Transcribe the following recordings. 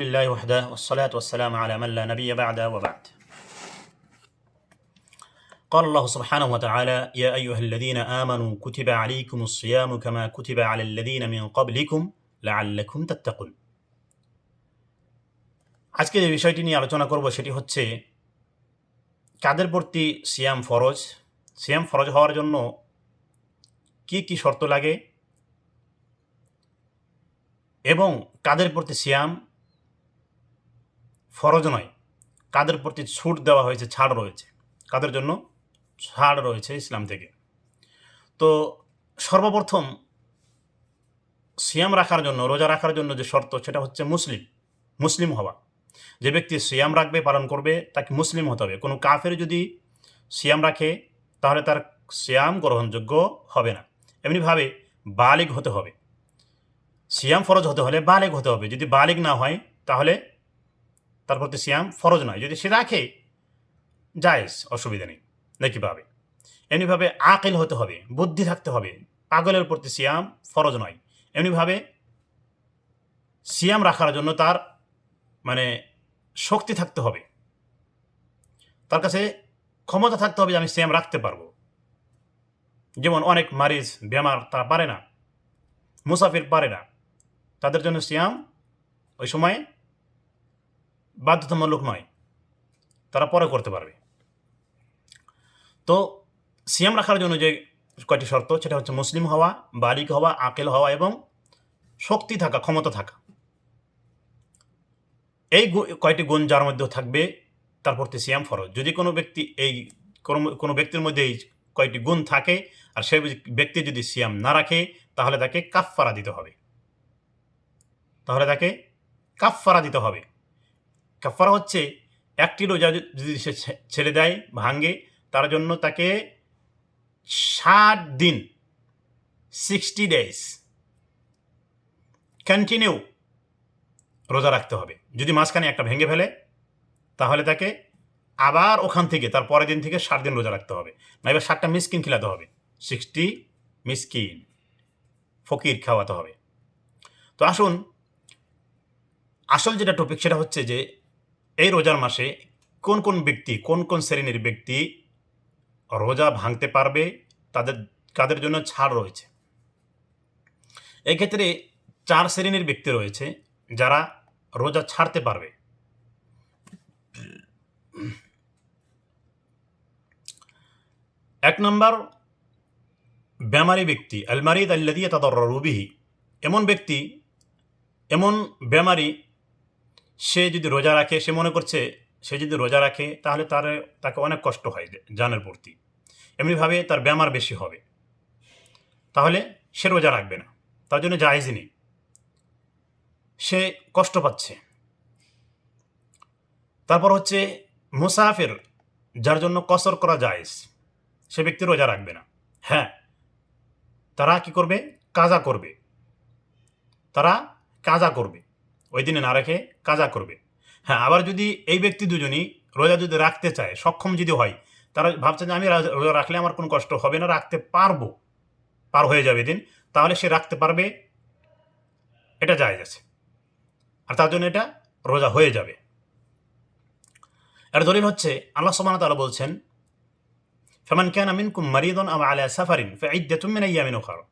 لله وحده والصلاة والسلام على من لا نبي بعده وبعد قال الله سبحانه وتعالى يا أيها الذين آمنوا كتب عليكم الصيام كما كتب على الذين من قبلكم لعلكم تتقون আজকে যে বিষয়টি নিয়ে আলোচনা করব সেটি হচ্ছে কাদের প্রতি সিয়াম ফরজ সিয়াম ফরজ হওয়ার জন্য কি কি শর্ত লাগে এবং কাদের প্রতি সিয়াম ফরজ নয়। কাদের প্রতি ছুট দেওয়া হয়েছে, ছাড় রয়েছে। কাদের জন্য? ছাড় রয়েছে ইসলাম থেকে। তো সর্বপ্রথম সিয়াম রাখার জন্য, রোজা রাখার জন্য যে শর্ত, সেটা হচ্ছে মুসলিম মুসলিম হওয়া। যে ব্যক্তি সিয়াম রাখবে, পালন করবে, তাকে মুসলিম হতে হবে। কোনো কাফের যদি সিয়াম রাখে, তাহলে তার সিয়াম গ্রহণযোগ্য হবে না। এমনিভাবে বালিগ হতে হবে। সিয়াম ফরজ হতে হলে বালেগ হতে হবে। যদি বালেগ না হয়, তাহলে তার প্রতি সিয়াম ফরজ নয়। যদি সে রাখে, জায়েজ, অসুবিধা নেই। নাকি পাবে এমনিভাবে আকিল হতে হবে, বুদ্ধি থাকতে হবে। পাগলের প্রতি সিয়াম ফরজ নয়। এমনিভাবে সিয়াম রাখার জন্য তার মানে শক্তি থাকতে হবে। তার কাছে ক্ষমতা থাকতে হবে যে আমি সিয়াম রাখতে পারব। যেমন অনেক মারিজ, বেমার, তারা পারে না। মুসাফির পারে না। তাদের জন্য সিয়াম ওই সময় বাধ্যতামূলক নয়, তারা পরে করতে পারবে। তো সিয়াম রাখার জন্য যে কয়টি শর্ত, সেটা হচ্ছে মুসলিম হওয়া বালিক হওয়া, আকেল হওয়া এবং শক্তি থাকা, ক্ষমতা থাকা। এই কয়টি গুণ যার মধ্যে থাকবে, তার প্রতি সিয়াম ফরজ। যদি কোনো ব্যক্তি এই, কোনো- ব্যক্তির মধ্যে এই কয়টি গুণ থাকে, আর সেই ব্যক্তি যদি সিয়াম না রাখে, তাহলে তাকে কাফফারা দিতে হবে। তাহলে তাকে কাফফারা দিতে হবে। কাফফারা হচ্ছে একটি রোজা যদি সে ছেড়ে দেয় ভাঙ্গে তার জন্য তাকে ষাট দিন সিক্সটি ডেজ কন্টিনিউ রোজা রাখতে হবে। যদি মাঝখানে একটা ভেঙে ফেলে, তাহলে তাকে আবার ওখান থেকে, তার পরের দিন থেকে ষাট দিন রোজা রাখতে হবে। না এবার ষাটটা মিসকিন খিলাতে হবে। সিক্সটি মিসকিন ফকির খাওয়াতে হবে। তো আসুন, আসল যেটা টপিক সেটা হচ্ছে যে এই রোজার মাসে কোন কোন ব্যক্তি, কোন কোন শ্রেণির ব্যক্তি রোজা ভাঙতে পারবে, তাদের কাদের জন্য ছাড় রয়েছে? এক্ষেত্রে চার শ্রেণির ব্যক্তি রয়েছে যারা রোজা ছাড়তে পারবে। এক নম্বর, বেমারি ব্যক্তি, আলমারিদ আল্লাদি তাদর রুবিহি এমন ব্যক্তি, এমন বেমারি সে যদি রোজা রাখে, সে মনে করছে সে যদি রোজা রাখে, তাহলে তার, তাকে অনেক কষ্ট হয় জানের প্রতি। এমনিভাবে তার বেমার বেশি হবে। তাহলে সে রোজা রাখবে না। তার জন্য জায়েজই নেই। সে কষ্ট পাচ্ছে। তারপর হচ্ছে মুসাফির, যার জন্য কসর করা জায়েজ। সে ব্যক্তি রোজা রাখবে না। হ্যাঁ তারা কি করবে? কাজা করবে। তারা কাজা করবে। ওই দিনে না রেখে কাজা করবে। হ্যাঁ আবার যদি এই ব্যক্তি দুজনই রোজা যদি রাখতে চায়, সক্ষম যদি হয়, তারা ভাবছে যে আমি রোজা রাখলে আমার কোনো কষ্ট হবে না, রাখতে পারব। পার হয়ে যাবে দিন, তাহলে সে রাখতে পারবে, এটা জায়েজ আছে। আর তার জন্য এটা রোজা হয়ে যাবে। এর দলিল হচ্ছে, আল্লাহ সুবহানাহু ওয়া তাআলা বলছেন, ফামান কানা মিনকুম মারিদান আও আলা সাফারিন ফাইদ্দাতুম মিন আইয়ামিন উখরা।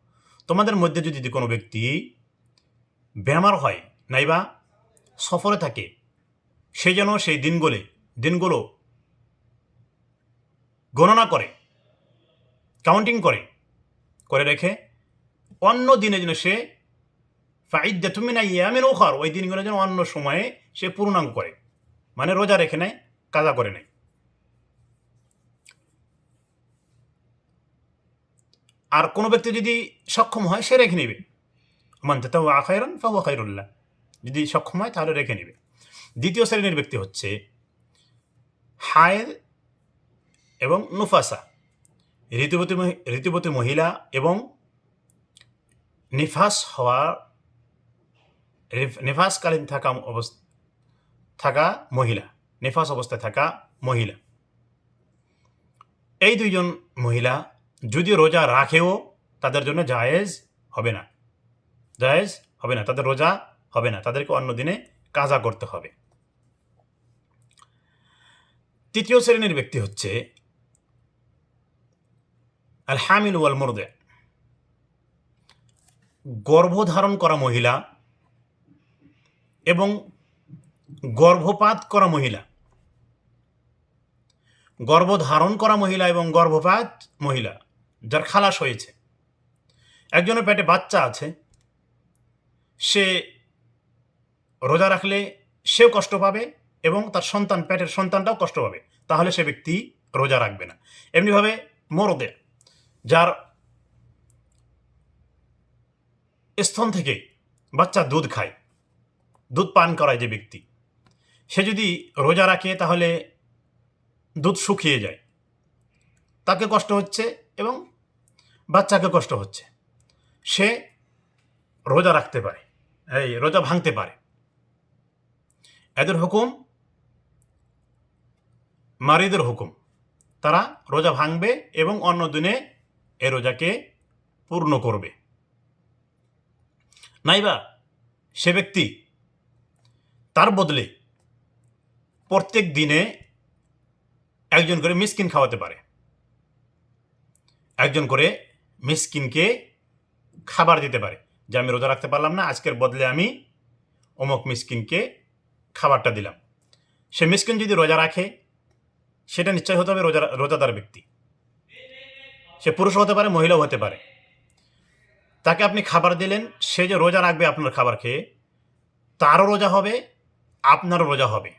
তোমাদের মধ্যে যদি কোনো ব্যক্তি বেমার হয় নাইবা সফরে থাকে। সে যেন সেই দিনগুলো দিনগুলো গণনা করে কাউন্টিং করে করে রেখে অন্য দিনে যেন সে ফাইদ্দা তুমি না ইয়ামিন ওখার ওই দিনগুলো যেন অন্য সময়ে সে পূর্ণাঙ্গ করে। মানে রোজা রেখে নেয়, কাজা করে নেয়। আর কোনো ব্যক্তি যদি সক্ষম হয়, সে রেখে নেবে। মানতে তাও আখাইরান ফাহু খাইরুল্লাহ যদি সক্ষম হয় তাহলে রেখে নেবে। দ্বিতীয় শ্রেণির ব্যক্তি হচ্ছে হায়ের এবং নুফাসা। ঋতুবতী ঋতুবতী মহিলা এবং নিফাস হওয়ার রিফ- নিফাসকালীন থাকা অবস্থা, থাকা মহিলা, নিফাস অবস্থায় থাকা মহিলা। এই দুইজন মহিলা যদি রোজা রাখেও তাদের জন্য জায়েজ হবে না। জায়েজ হবে না, তাদের রোজা হবে না, তাদেরকে অন্য দিনে কাজা করতে হবে। তৃতীয় শ্রেণির ব্যক্তি হচ্ছে আল হামিল ওয়াল মুরদে গর্ভধারণ করা মহিলা এবং গর্ভপাত করা মহিলা। গর্ভধারণ করা মহিলা এবং গর্ভপাত মহিলা, যার খালাস হয়েছে। একজনের পেটে বাচ্চা আছে, সে রোজা রাখলে সেও কষ্ট পাবে এবং তার সন্তান, পেটের সন্তানটাও কষ্ট পাবে। তাহলে সে ব্যক্তি রোজা রাখবে না। এমনিভাবে মরদে, যার স্তন থেকে বাচ্চা দুধ খায়, দুধ পান করায় যে ব্যক্তি, সে যদি রোজা রাখে তাহলে দুধ শুকিয়ে যায়। তাকে কষ্ট হচ্ছে এবং বাচ্চাকে কষ্ট হচ্ছে। সে রোজা রাখতে পারে, এই রোজা ভাঙতে পারে। এদের হুকুম? মারিদের হুকুম। তারা রোজা ভাঙবে এবং অন্য দিনে এ রোজাকে পূর্ণ করবে। নাইবা সে ব্যক্তি তার বদলে প্রত্যেক দিনে একজন করে মিসকিন খাওয়াতে পারে। একজন করে মিসকিনকে খাবার দিতে পারে। যে আমি রোজা রাখতে পারলাম না, আজকের বদলে আমি অমুক মিসকিনকে খাবারটা দিলাম। সে মিসকিন যদি রোজা রাখে, সেটা নিশ্চয় হতে হবে রোজা, রোজাদার ব্যক্তি। সে পুরুষও হতে পারে, মহিলাও হতে পারে। তাকে আপনি খাবার দিলেন, সে যে রোজা রাখবে আপনার খাবার খেয়ে, তারও রোজা হবে, আপনারও রোজা হবে।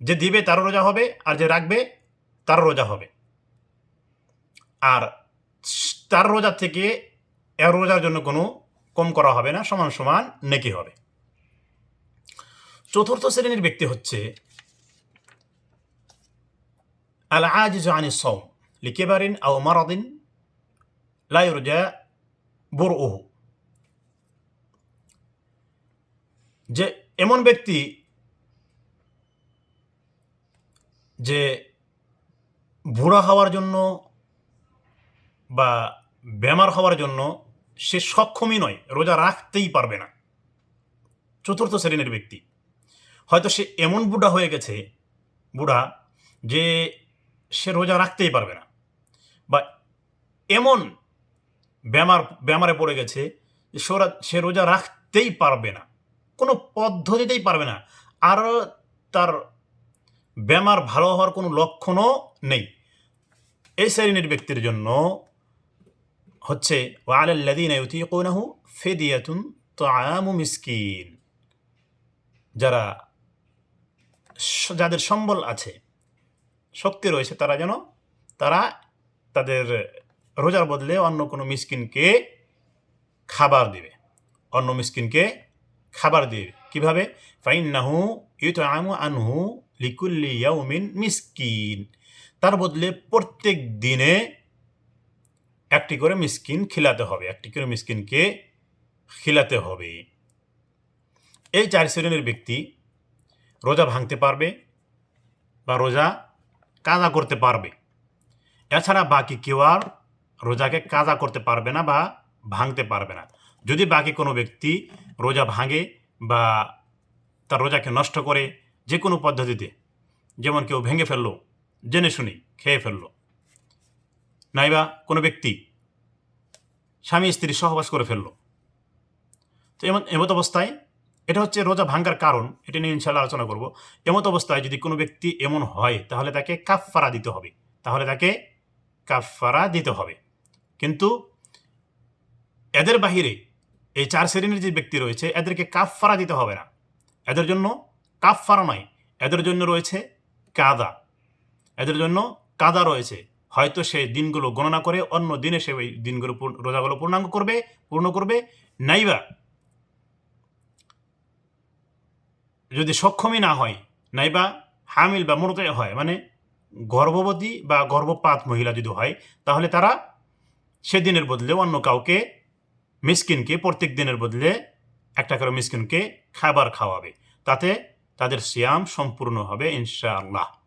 যে দিবে, তারও রোজা হবে, আর যে রাখবে, তারও রোজা হবে। আর তার রোজা থেকে এর রোজার জন্য কোনো কম করা হবে না, সমান সমান নেকি হবে। চতুর্থ শ্রেণির ব্যক্তি হচ্ছে আল আজিজ আনি সৌম লিকেবারিন আও মারাদিন লাইরজা বুরউহু। যে এমন ব্যক্তি যে বুড়া হওয়ার জন্য বা বেমার হওয়ার জন্য সে সক্ষমই নয়, রোজা রাখতেই পারবে না। চতুর্থ শ্রেণির ব্যক্তি। হয়তো সে এমন বুড়া হয়ে গেছে, বুড়া, যে সে রোজা রাখতেই পারবে না। বা এমন বেমার বেমারে পড়ে গেছে যে সে রোজা রাখতেই পারবে না। কোনো পদ্ধতিতেই পারবে না। আর তার বেমার ভালো হওয়ার কোনো লক্ষণও নেই। এই শ্রেণির ব্যক্তির জন্য হচ্ছে ওয়ালাল্লাদিন ইউতিকুনাহু ফিদিয়াতুন তাআমু মিসকিন। যারা যাদের সম্বল আছে শক্তি রয়েছে তারা যেন, তারা তাদের রোজার বদলে অন্য কোনো মিসকিনকে খাবার দিবে। অন্য মিসকিনকে খাবার দিবে। কীভাবে? ফাইন্নাহু ইউতামু আনহু লিকুল্লি ইয়াউমিন মিসকিন। তার বদলে প্রত্যেক দিনে একটি করে মিসকিন খিলাতে হবে, একটি করে মিসকিনকে খিলাতে হবে। এই চার শ্রেণির ব্যক্তি রোজা ভাঙতে পারবে বা রোজা কাজা করতে পারবে। এছাড়া বাকি কেউ আর রোজাকে কাজা করতে পারবে না বা ভাঙতে পারবে না। যদি বাকি কোনো ব্যক্তি রোজা ভাঙে বা তার রোজাকে নষ্ট করে যে কোনো পদ্ধতিতে, যেমন কেউ ভেঙে ফেলল, জেনে শুনি খেয়ে ফেলল, নাইবা কোনো ব্যক্তি স্বামী, স্ত্রী সহবাস করে ফেলল, তো এমন, এমত অবস্থায় এটা হচ্ছে রোজা ভাঙ্গার কারণ, এটা নিয়ে ইনশাল্লাহ আলোচনা করব। এমত অবস্থায় যদি কোনো ব্যক্তি এমন হয়, তাহলে তাকে কাফফারা দিতে হবে। তাহলে তাকে কাফফারা দিতে হবে। কিন্তু এদের বাহিরে এই চার শ্রেণির যে ব্যক্তি রয়েছে, এদেরকে কাফফারা দিতে হবে না। এদের জন্য কাফফারা নয়, এদের জন্য রয়েছে কাদা। এদের জন্য কাদা রয়েছে। হয়তো সে দিনগুলো গণনা করে, অন্য দিনে সে ওই দিনগুলো রোজাগুলো পূর্ণাঙ্গ করবে, পূর্ণ করবে। নাইবা যদি সক্ষমই না হয়, নাইবা হামিল বা মরতে হয় মানে গর্ভবতী বা গর্ভপাত মহিলা যদি হয়, তাহলে তারা সেদিনের বদলে অন্য কাউকে মিসকিনকে, প্রত্যেক দিনের বদলে একটা করে মিসকিনকে খাবার খাওয়াবে। তাতে তাদের সিয়াম সম্পূর্ণ হবে, ইনশাআল্লাহ।